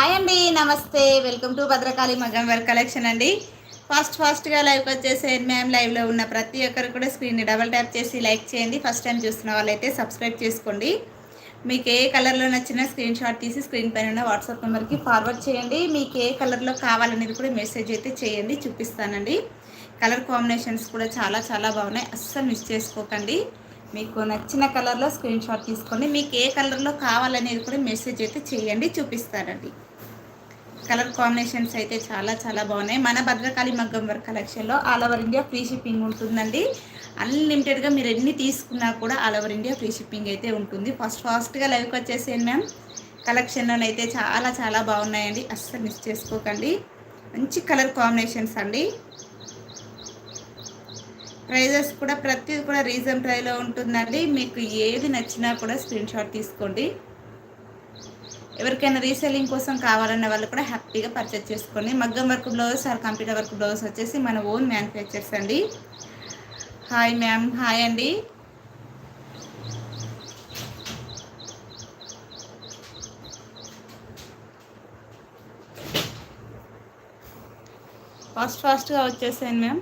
Hi అండి నమస్తే. Welcome to Bhadrakali Maggam work collection అండి. ఫాస్ట్ ఫాస్ట్గా లైవ్ వచ్చేసేయండి మ్యామ్ లైవ్లో ఉన్న ప్రతి ఒక్కరు కూడా స్క్రీన్ని డబల్ ట్యాప్ చేసి లైక్ చేయండి. ఫస్ట్ టైం చూస్తున్న వాళ్ళైతే సబ్స్క్రైబ్ చేసుకోండి. మీకు ఏ కలర్లో నచ్చినా స్క్రీన్ షాట్ తీసి స్క్రీన్ పైన ఉన్న వాట్సాప్ నెంబర్కి ఫార్వర్డ్ చేయండి. మీకు ఏ కలర్లో కావాలనేది కూడా మెసేజ్ అయితే చేయండి చూపిస్తానండి. కలర్ కాంబినేషన్స్ కూడా చాలా చాలా బాగున్నాయి. అస్సలు మిస్ చేసుకోకండి. మీకు నచ్చిన కలర్లో స్క్రీన్ షాట్ తీసుకోండి. మీకు ఏ కలర్లో కావాలనేది కూడా మెసేజ్ అయితే చేయండి చూపిస్తారండి కలర్ కాంబినేషన్స్ అయితే చాలా చాలా బాగున్నాయి. మన భద్రకాళి మగ్గం వర్క్ కలెక్షన్లో all over India free shipping ఉంటుందండి. అన్లిమిటెడ్గా మీరు ఎన్ని తీసుకున్నా కూడా all over India free shipping అయితే ఉంటుంది. ఫస్ట్ ఫాస్ట్గా లైవ్కి వచ్చేసేయండి మ్యామ్ కలెక్షన్లోనైతే చాలా చాలా బాగున్నాయండి. అస్సలు మిస్ చేసుకోకండి. మంచి కలర్ కాంబినేషన్స్ అండి. ప్రైజెస్ కూడా ప్రతిది కూడా రీజన్ ప్రైలో ఉంటుందండి. మీకు ఏది నచ్చినా కూడా స్క్రీన్ షాట్ తీసుకోండి. ఎవరికైనా రీసెల్లింగ్ కోసం కావాలన్న వాళ్ళు కూడా హ్యాపీగా పర్చేజ్ చేసుకోండి maggam work blouse or computer work blouse వచ్చేసి మన ఓన్ మ్యానుఫ్యాక్చర్స్ అండి. హాయ్ మ్యామ్ హాయ్ అండి. ఫాస్ట్ ఫాస్ట్గా వచ్చేసాను మ్యామ్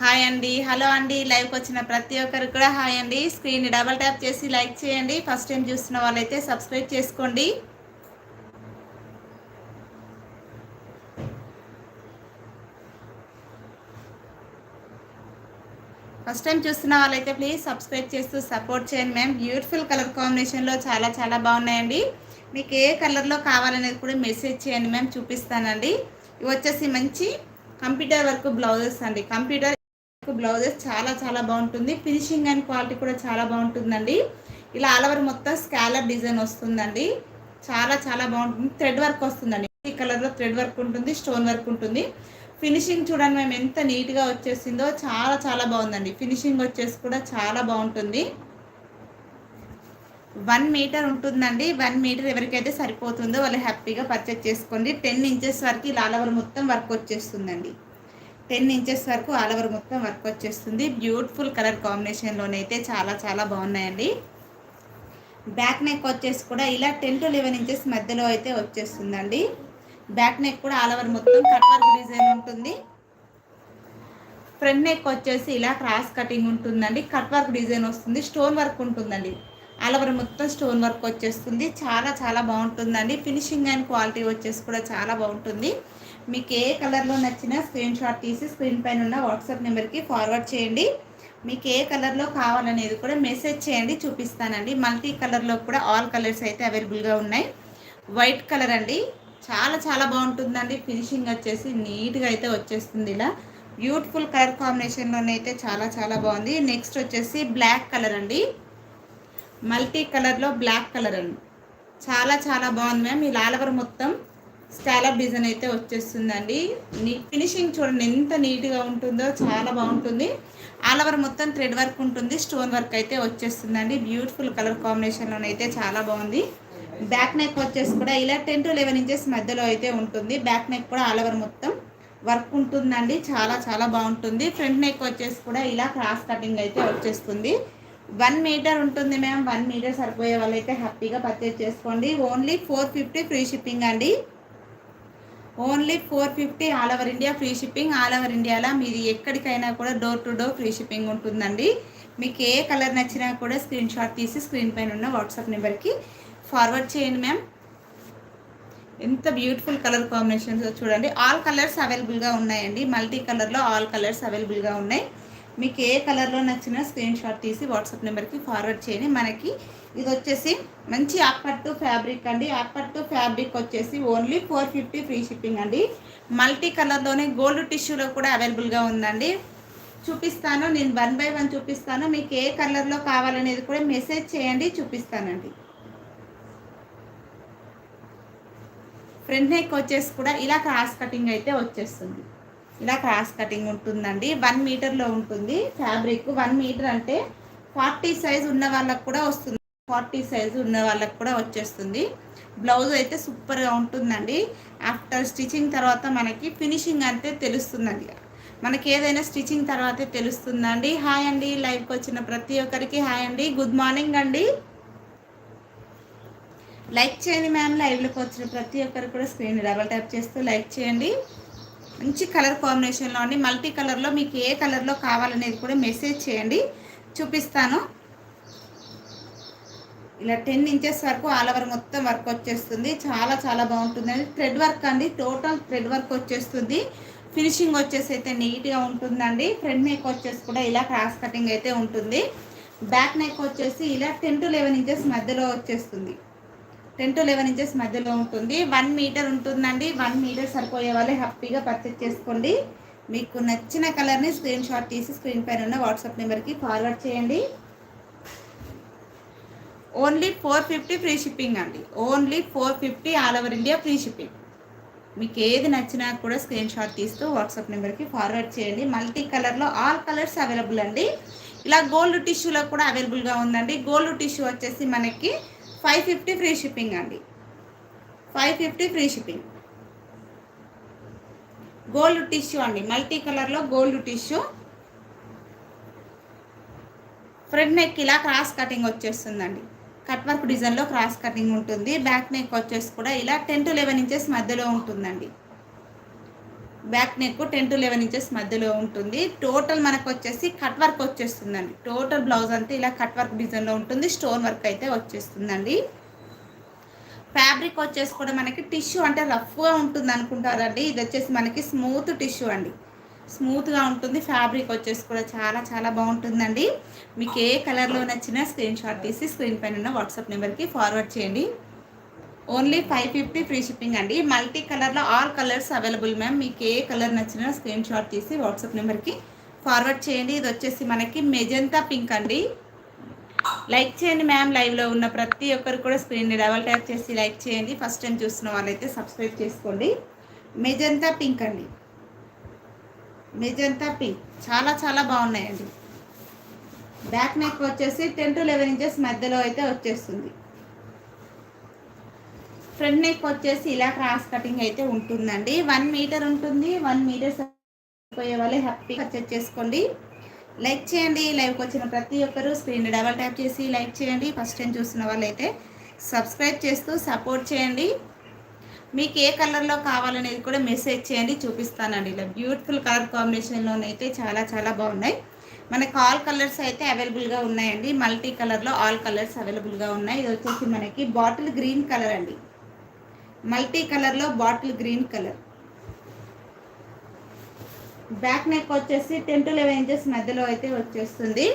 హాయ్ అండి. హలో అండి. లైవ్కి వచ్చిన ప్రతి ఒక్కరు కూడా హాయ్ అండి. స్క్రీన్ డబల్ ట్యాప్ చేసి లైక్ చేయండి. ఫస్ట్ టైం చూస్తున్న వాళ్ళైతే సబ్స్క్రైబ్ చేసుకోండి. ఫస్ట్ టైం చూస్తున్న వాళ్ళైతే ప్లీజ్ సబ్స్క్రైబ్ చేస్తూ సపోర్ట్ చేయండి మ్యామ్. బ్యూటిఫుల్ కలర్ కాంబినేషన్లో చాలా చాలా బాగున్నాయండి. మీకు ఏ కలర్లో కావాలనేది కూడా మెసేజ్ చేయండి మ్యామ్. చూపిస్తానండి. ఇవి వచ్చేసి మంచి కంప్యూటర్ వర్క్ బ్లౌజెస్ అండి. కంప్యూటర్ బ్లౌజెస్ చాలా చాలా బాగుంటుంది. ఫినిషింగ్ అండ్ క్వాలిటీ కూడా చాలా బాగుంటుందండి. ఇలా ఆల్ ఓవర్ మొత్తం స్కాలర్ డిజైన్ వస్తుందండి. చాలా చాలా బాగుంటుంది. థ్రెడ్ వర్క్ వస్తుందండి. ఈ కలర్లో థ్రెడ్ వర్క్ ఉంటుంది స్టోన్ వర్క్ ఉంటుంది. ఫినిషింగ్ చూడండి మేము ఎంత నీట్గా వచ్చేసిందో చాలా చాలా బాగుందండి. ఫినిషింగ్ వచ్చేసి కూడా చాలా బాగుంటుంది. వన్ మీటర్ ఉంటుందండి. వన్ మీటర్ ఎవరికైతే సరిపోతుందో వాళ్ళు హ్యాపీగా పర్చేజ్ చేసుకోండి. టెన్ ఇంచెస్ వరకు ఇలా ఆల్ ఓవర్ మొత్తం వర్క్ వచ్చేస్తుందండి. టెన్ ఇంచెస్ వరకు ఆల్ ఓవర్ మొత్తం వర్క్ వచ్చేస్తుంది. బ్యూటిఫుల్ కలర్ కాంబినేషన్లోనైతే చాలా చాలా బాగున్నాయండి. బ్యాక్ నెక్ వచ్చేసి కూడా ఇలా టెన్ టు లెవెన్ ఇంచెస్ మధ్యలో అయితే వచ్చేస్తుందండి. బ్యాక్ నెక్ కూడా ఆల్ ఓవర్ మొత్తం కట్ వర్క్ డిజైన్ ఉంటుంది. ఫ్రంట్ నెక్ వచ్చేసి ఇలా క్రాస్ కటింగ్ ఉంటుందండి. కట్ వర్క్ డిజైన్ వస్తుంది. స్టోన్ వర్క్ ఉంటుందండి. ఆల్ ఓవర్ మొత్తం స్టోన్ వర్క్ వచ్చేస్తుంది. చాలా చాలా బాగుంటుందండి. ఫినిషింగ్ అండ్ క్వాలిటీ వచ్చేసి కూడా చాలా బాగుంటుంది. మీకు ఏ కలర్లో నచ్చినా స్క్రీన్ షాట్ తీసి స్క్రీన్ పైన ఉన్న వాట్సాప్ నెంబర్కి ఫార్వర్డ్ చేయండి. మీకు ఏ కలర్లో కావాలనేది కూడా మెసేజ్ చేయండి చూపిస్తానండి. మల్టీ కలర్లో కూడా ఆల్ కలర్స్ అయితే అవైలబుల్గా ఉన్నాయి. వైట్ కలర్ అండి. చాలా చాలా బాగుంటుందండి. ఫినిషింగ్ వచ్చేసి నీట్గా అయితే వచ్చేస్తుంది ఇలా. బ్యూటిఫుల్ కలర్ కాంబినేషన్లోనే అయితే చాలా చాలా బాగుంది. నెక్స్ట్ వచ్చేసి బ్లాక్ కలర్ అండి. మల్టీ కలర్లో బ్లాక్ కలర్ అండి. చాలా చాలా బాగుంది మ్యామ్. ఈ లాలవర్ మొత్తం స్కాలప్ డిజైన్ అయితే వచ్చేస్తుందండి. ఫినిషింగ్ చూడండి ఎంత నీట్గా ఉంటుందో చాలా బాగుంటుంది. ఆల్ ఓవర్ మొత్తం థ్రెడ్ వర్క్ ఉంటుంది స్టోన్ వర్క్ అయితే వచ్చేస్తుందండి. బ్యూటిఫుల్ కలర్ కాంబినేషన్లో అయితే చాలా బాగుంది. బ్యాక్ నెక్ వచ్చేసి కూడా ఇలా టెన్ టు లెవెన్ ఇంచెస్ మధ్యలో అయితే ఉంటుంది. బ్యాక్ నెక్ కూడా ఆల్ ఓవర్ మొత్తం వర్క్ ఉంటుందండి చాలా చాలా బాగుంటుంది. ఫ్రంట్ నెక్ వచ్చేసి కూడా ఇలా క్రాస్ కటింగ్ అయితే వచ్చేస్తుంది. వన్ మీటర్ ఉంటుంది మ్యామ్ వన్ మీటర్ సరిపోయే వాళ్ళైతే హ్యాపీగా పర్చేజ్ చేసుకోండి. Only four fifty free shipping అండి. Only four fifty all over India free shipping all over ఇండియాలో? మీరు ఎక్కడికైనా కూడా door to door free shipping ఉంటుందండి. మీకు ఏ కలర్ నచ్చినా కూడా స్క్రీన్ షాట్ తీసి స్క్రీన్ పైన ఉన్న వాట్సాప్ నెంబర్కి ఫార్వర్డ్ చేయండి మ్యామ్. ఎంత బ్యూటిఫుల్ కలర్ కాంబినేషన్స్ చూడండి. ఆల్ కలర్స్ అవైలబుల్గా ఉన్నాయండి. మల్టీ కలర్లో ఆల్ కలర్స్ అవైలబుల్గా ఉన్నాయి. మీకు ఏ కలర్లో నచ్చినా స్క్రీన్ షాట్ తీసి వాట్సాప్ నెంబర్కి ఫార్వర్డ్ చేయండి. మనకి ఇది వచ్చేసి మంచి ఆపట్టు ఫ్యాబ్రిక్ అండి. ఆపట్టు ఫ్యాబ్రిక్ వచ్చేసి only four fifty free shipping అండి. మల్టీ కలర్లోనే గోల్డ్ టిష్యూలో కూడా అవైలబుల్గా ఉందండి. చూపిస్తాను. నేను వన్ బై వన్ చూపిస్తాను. మీకు ఏ కలర్లో కావాలనేది కూడా మెసేజ్ చేయండి. చూపిస్తానండి. ఫ్రంట్ నెక్ వచ్చేసి కూడా ఇలా క్రాస్ కటింగ్ అయితే వచ్చేస్తుంది. ఇలా క్రాస్ కటింగ్ ఉంటుందండి. వన్ మీటర్లో ఉంటుంది ఫ్యాబ్రిక్. వన్ మీటర్ అంటే ఫార్టీ సైజ్ ఉన్న వాళ్ళకు కూడా వస్తుంది. ఫార్టీ సైజ్ ఉన్న వాళ్ళకి కూడా వచ్చేస్తుంది. బ్లౌజ్ అయితే సూపర్గా ఉంటుందండి. ఆఫ్టర్ స్టిచ్చింగ్ తర్వాత మనకి ఫినిషింగ్ అంటే తెలుస్తుందండి. మనకి ఏదైనా స్టిచ్చింగ్ తర్వాతే తెలుస్తుందండి. హాయ్ అండి లైవ్కి వచ్చిన ప్రతి ఒక్కరికి హాయ్ అండి. గుడ్ మార్నింగ్ అండి. లైక్ చేయండి మ్యామ్. లైవ్లోకి వచ్చిన ప్రతి ఒక్కరు కూడా స్క్రీన్ డబల్ ట్యాప్ చేస్తూ లైక్ చేయండి. మంచి కలర్ కాంబినేషన్లో అండి. మల్టీ కలర్లో మీకు ఏ కలర్లో కావాలనేది కూడా మెసేజ్ చేయండి. చూపిస్తాను. ఇలా టెన్ ఇంచెస్ వరకు ఆల్ ఓవర్ మొత్తం వర్క్ వచ్చేస్తుంది. చాలా చాలా బాగుంటుంది. అండి థ్రెడ్ వర్క్ అండి. టోటల్ థ్రెడ్ వర్క్ వచ్చేస్తుంది. ఫినిషింగ్ వచ్చేసి అయితే నీట్గా ఉంటుందండి. ఫ్రంట్ నెక్ వచ్చేసి కూడా ఇలా క్రాస్ కటింగ్ అయితే ఉంటుంది. బ్యాక్ నెక్ వచ్చేసి ఇలా టెన్ టు లెవెన్ ఇంచెస్ మధ్యలో వచ్చేస్తుంది. టెన్ టు లెవెన్ ఇంచెస్ మధ్యలో ఉంటుంది. వన్ మీటర్ ఉంటుందండి. వన్ మీటర్ సరిపోయే వాళ్ళే హ్యాపీగా పర్చేస్ చేసుకోండి. మీకు నచ్చిన కలర్ని స్క్రీన్ షాట్ తీసి స్క్రీన్ పైన ఉన్న వాట్సాప్ నెంబర్కి ఫార్వర్డ్ చేయండి. Only four fifty free shipping అండి. Only four fifty all over India free shipping. మీకు ఏది నచ్చినా కూడా స్క్రీన్ షాట్ తీస్తూ వాట్సాప్ నెంబర్కి ఫార్వర్డ్ చేయండి. మల్టీ కలర్లో ఆల్ కలర్స్ అవైలబుల్ అండి. ఇలా గోల్డ్ టిష్యూలో కూడా అవైలబుల్గా ఉందండి. గోల్డ్ టిష్యూ వచ్చేసి మనకి ఫైవ్ ఫిఫ్టీ ఫ్రీ షిప్పింగ్ అండి. Five fifty free shipping. Gold tissue అండి. మల్టీ కలర్లో గోల్డ్ టిష్యూ. ఫ్రంట్ నెక్ ఇలా క్రాస్ కటింగ్ వచ్చేస్తుందండి. కట్ వర్క్ డిజైన్లో క్రాస్ కటింగ్ ఉంటుంది. బ్యాక్ నెక్ వచ్చేసి కూడా ఇలా టెన్ టు లెవెన్ ఇంచెస్ మధ్యలో ఉంటుందండి. Back neck ten to eleven inches మధ్యలో ఉంటుంది. టోటల్ మనకు వచ్చేసి కట్ వర్క్ వచ్చేస్తుందండి. టోటల్ బ్లౌజ్ అంతా ఇలా కట్ వర్క్ డిజైన్లో ఉంటుంది. స్టోన్ వర్క్ అయితే వచ్చేస్తుందండి. ఫ్యాబ్రిక్ వచ్చేసి కూడా మనకి టిష్యూ అంటే రఫ్గా ఉంటుంది అనుకుంటారండి ఇది వచ్చేసి మనకి స్మూత్ టిష్యూ అండి. స్మూత్గా ఉంటుంది. ఫ్యాబ్రిక్ వచ్చేసి కూడా చాలా చాలా బాగుంటుందండి. మీకు ఏ కలర్లో నచ్చినా స్క్రీన్ షాట్ తీసి స్క్రీన్ పైన ఉన్న వాట్సాప్ నెంబర్కి ఫార్వర్డ్ చేయండి. Only five fifty free shipping అండి. మల్టీ కలర్లో ఆల్ కలర్స్ అవైలబుల్ మ్యామ్. మీకు ఏ కలర్ నచ్చినా స్క్రీన్ షాట్ తీసి వాట్సాప్ నెంబర్కి ఫార్వర్డ్ చేయండి. ఇది వచ్చేసి మనకి మెజంతా పింక్ అండి. లైక్ చేయండి మ్యామ్. లైవ్లో ఉన్న ప్రతి ఒక్కరు కూడా స్క్రీన్ని డబల్ ట్యాప్ చేసి లైక్ చేయండి. ఫస్ట్ టైం చూస్తున్న వాళ్ళైతే సబ్స్క్రైబ్ చేసుకోండి. మెజంతా పింక్ అండి. మెజంతా పింక్ చాలా చాలా బాగున్నాయండి. బ్యాక్ నెక్ వచ్చేసి టెన్ టు లెవెన్ ఇంచెస్ మధ్యలో అయితే వచ్చేస్తుంది. ఫ్రంట్ నెక్ వచ్చేసి ఇలా క్రాస్ కటింగ్ అయితే ఉంటుందండి. వన్ మీటర్ ఉంటుంది. వన్ మీటర్ పోయే వాళ్ళు హ్యాపీ పర్చేజ్ చేసుకోండి. లైక్ చేయండి. లైవ్కి వచ్చిన ప్రతి ఒక్కరూ స్క్రీన్ డబల్ ట్యాప్ చేసి లైక్ చేయండి. ఫస్ట్ టైం చూస్తున్న వాళ్ళైతే సబ్స్క్రైబ్ చేస్తూ సపోర్ట్ చేయండి. మీకు ఏ కలర్లో కావాలనేది కూడా మెసేజ్ చేయండి చూపిస్తానండి. ఇలా బ్యూటిఫుల్ కలర్ కాంబినేషన్లోనైతే చాలా చాలా బాగున్నాయి. మనకి ఆల్ కలర్స్ అయితే అవైలబుల్గా ఉన్నాయండి. మల్టీ కలర్లో ఆల్ కలర్స్ అవైలబుల్గా ఉన్నాయి. ఇది వచ్చేసి మనకి బాటిల్ గ్రీన్ కలర్ అండి. మల్టీ కలర్లో bottle green colour back neck వచ్చేసి టెన్ టు లెవెన్ ఇంచెస్ మధ్యలో అయితే వచ్చేస్తుంది.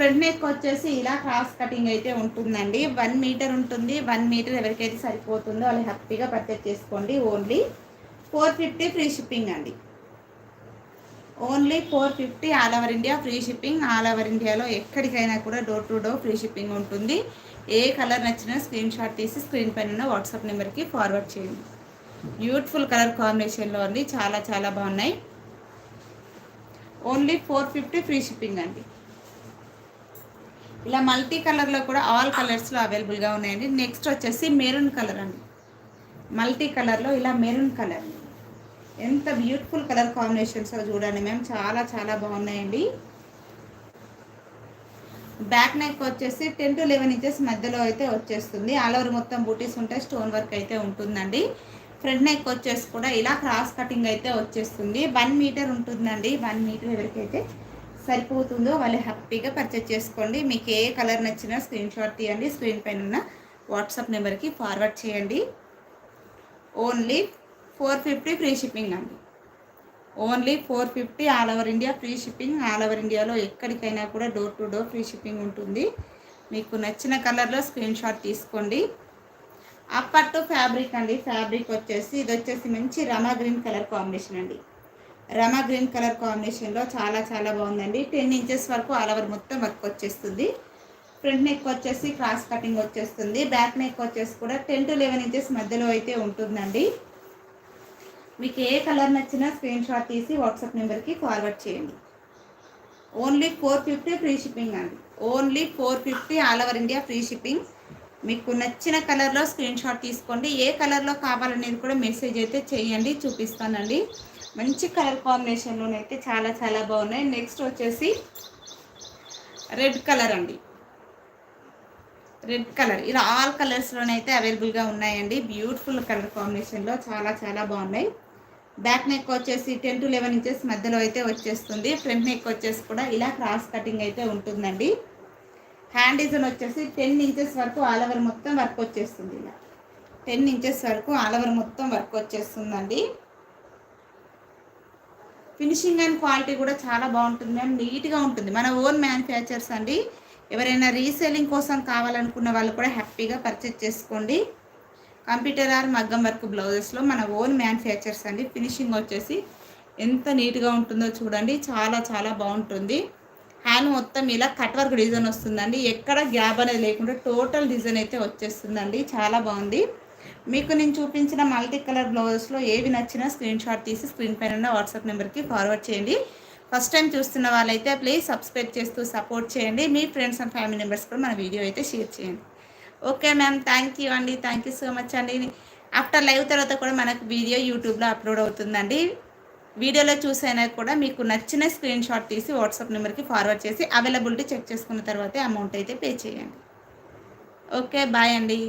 ఫ్రంట్ నెక్ వచ్చేసి ఇలా క్రాస్ కటింగ్ అయితే ఉంటుందండి. వన్ మీటర్ ఉంటుంది. వన్ మీటర్ ఎవరికైతే సరిపోతుందో వాళ్ళు హ్యాపీగా పర్చేస్ చేసుకోండి. Only four fifty free shipping అండి. Only four fifty all over India free shipping. All over ఇండియాలో ఎక్కడికైనా కూడా door to door free shipping ఉంటుంది. ఏ కలర్ నచ్చినా స్క్రీన్ షాట్ తీసి స్క్రీన్ పైన ఉన్న వాట్సాప్ నెంబర్కి ఫార్వర్డ్ చేయండి. బ్యూటిఫుల్ కలర్ కాంబినేషన్లో ఉంది. చాలా చాలా బాగున్నాయి. Only four fifty free shipping అండి. ఇలా మల్టీ కలర్లో కూడా ఆల్ కలర్స్లో అవైలబుల్గా ఉన్నాయండి. నెక్స్ట్ వచ్చేసి మెరూన్ కలర్ అండి. మల్టీ కలర్లో ఇలా మెరూన్ కలర్. ఎంత బ్యూటిఫుల్ కలర్ కాంబినేషన్స్ చూడండి మేము చాలా చాలా బాగున్నాయండి. బ్యాక్ నెక్ వచ్చేసి టెన్ టు లెవెన్ ఇంచెస్ మధ్యలో అయితే వచ్చేస్తుంది. ఆల్ ఓవర్ మొత్తం బూటీస్ ఉంటాయి. స్టోన్ వర్క్ అయితే ఉంటుందండి. ఫ్రంట్ నెక్ వచ్చేసి కూడా ఇలా క్రాస్ కటింగ్ అయితే వచ్చేస్తుంది. వన్ మీటర్ ఉంటుందండి. వన్ మీటర్ ఎవరికైతే సరిపోతుందో వాళ్ళు హ్యాపీగా పర్చేజ్ చేసుకోండి. మీకు ఏ కలర్ నచ్చినా స్క్రీన్ షాట్ తీయండి. స్క్రీన్ పైన ఉన్న వాట్సాప్ నెంబర్కి ఫార్వర్డ్ చేయండి. Only four fifty free shipping అండి. Only four fifty all over India free shipping all over ఇండియాలో ఎక్కడికైనా కూడా door to door free shipping ఉంటుంది. మీకు నచ్చిన కలర్లో స్క్రీన్ షాట్ తీసుకోండి. అప్పట్టు ఫ్యాబ్రిక్ అండి. ఫ్యాబ్రిక్ వచ్చేసి ఇది వచ్చేసి మంచి రమా గ్రీన్ కలర్ కాంబినేషన్ అండి. రమా గ్రీన్ కలర్ కాంబినేషన్లో చాలా చాలా బాగుందండి. టెన్ ఇంచెస్ వరకు ఆల్ ఓవర్ మొత్తం వర్క్ వచ్చేస్తుంది. ఫ్రంట్ నెక్ వచ్చేసి క్రాస్ కటింగ్ వచ్చేస్తుంది. బ్యాక్ నెక్ వచ్చేసి కూడా టెన్ టు లెవెన్ ఇంచెస్ మధ్యలో అయితే ఉంటుందండి. మీకు ఏ కలర్ నచ్చినా స్క్రీన్ షాట్ తీసి వాట్సాప్ నెంబర్కి ఫార్వర్డ్ చేయండి. Only four fifty free shipping అండి. Only four fifty all over India free shipping. మీకు నచ్చిన కలర్లో స్క్రీన్ షాట్ తీసుకోండి. ఏ కలర్లో కావాలనేది కూడా మెసేజ్ అయితే చేయండి చూపిస్తానండి. మంచి కలర్ కాంబినేషన్లోనైతే చాలా చాలా బాగున్నాయి. నెక్స్ట్ వచ్చేసి రెడ్ కలర్ అండి. Red colour. ఇలా ఆల్ కలర్స్లోనైతే అవైలబుల్గా ఉన్నాయండి. బ్యూటిఫుల్ కలర్ కాంబినేషన్లో చాలా చాలా బాగున్నాయి. బ్యాక్ నెక్ వచ్చేసి టెన్ టు లెవెన్ ఇంచెస్ మధ్యలో అయితే వచ్చేస్తుంది. ఫ్రంట్ నెక్ వచ్చేసి కూడా ఇలా క్రాస్ కటింగ్ అయితే ఉంటుందండి. హ్యాండ్ డిజైన్ వచ్చేసి టెన్ ఇంచెస్ వరకు ఆల్ ఓవర్ మొత్తం వర్క్ వచ్చేస్తుంది. ఇలా టెన్ ఇంచెస్ వరకు ఆల్ ఓవర్ మొత్తం వర్క్ వచ్చేస్తుందండి. ఫినిషింగ్ అండ్ క్వాలిటీ కూడా చాలా బాగుంటుంది మ్యామ్. నీట్గా ఉంటుంది. మన ఓన్ మ్యానుఫ్యాక్చర్స్ అండి. ఎవరైనా రీసేలింగ్ కోసం కావాలనుకున్న వాళ్ళు కూడా హ్యాపీగా పర్చేజ్ చేసుకోండి. కంప్యూటర్ ఆర్ మగ్గం వర్క్ బ్లౌజెస్లో మన ఓన్ మ్యానుఫ్యాక్చర్స్ అండి. ఫినిషింగ్ వచ్చేసి ఎంత నీట్గా ఉంటుందో చూడండి. చాలా చాలా బాగుంటుంది. హ్యాండ్ మొత్తం ఇలా కట్ వర్క్ డిజైన్ వస్తుందండి. ఎక్కడ గ్యాప్ అనేది లేకుండా టోటల్ డిజైన్ అయితే వచ్చేస్తుందండి. చాలా బాగుంది. మీకు నేను చూపించిన మల్టీ కలర్ బ్లౌజెస్లో ఏవి నచ్చినా స్క్రీన్ షాట్ తీసి స్క్రీన్ పైన ఉన్న వాట్సాప్ నెంబర్కి ఫార్వర్డ్ చేయండి. ఫస్ట్ టైం చూస్తున్న వాళ్ళైతే ప్లీజ్ సబ్స్క్రైబ్ చేస్తూ సపోర్ట్ చేయండి. మీ ఫ్రెండ్స్ అండ్ ఫ్యామిలీ మెంబర్స్ కూడా మన వీడియో అయితే షేర్ చేయండి. ఓకే మ్యామ్ థ్యాంక్ యూ అండి. థ్యాంక్ యూ సో మచ్ అండి. ఆఫ్టర్ లైవ్ తర్వాత కూడా మనకు వీడియో యూట్యూబ్లో అప్లోడ్ అవుతుందండి. వీడియోలో చూసైనా కూడా మీకు నచ్చిన స్క్రీన్ షాట్ తీసి వాట్సాప్ నెంబర్కి ఫార్వర్డ్ చేసి అవైలబిలిటీ చెక్ చేసుకున్న తర్వాతే అమౌంట్ అయితే పే చేయండి. ఓకే బాయ్ అండి.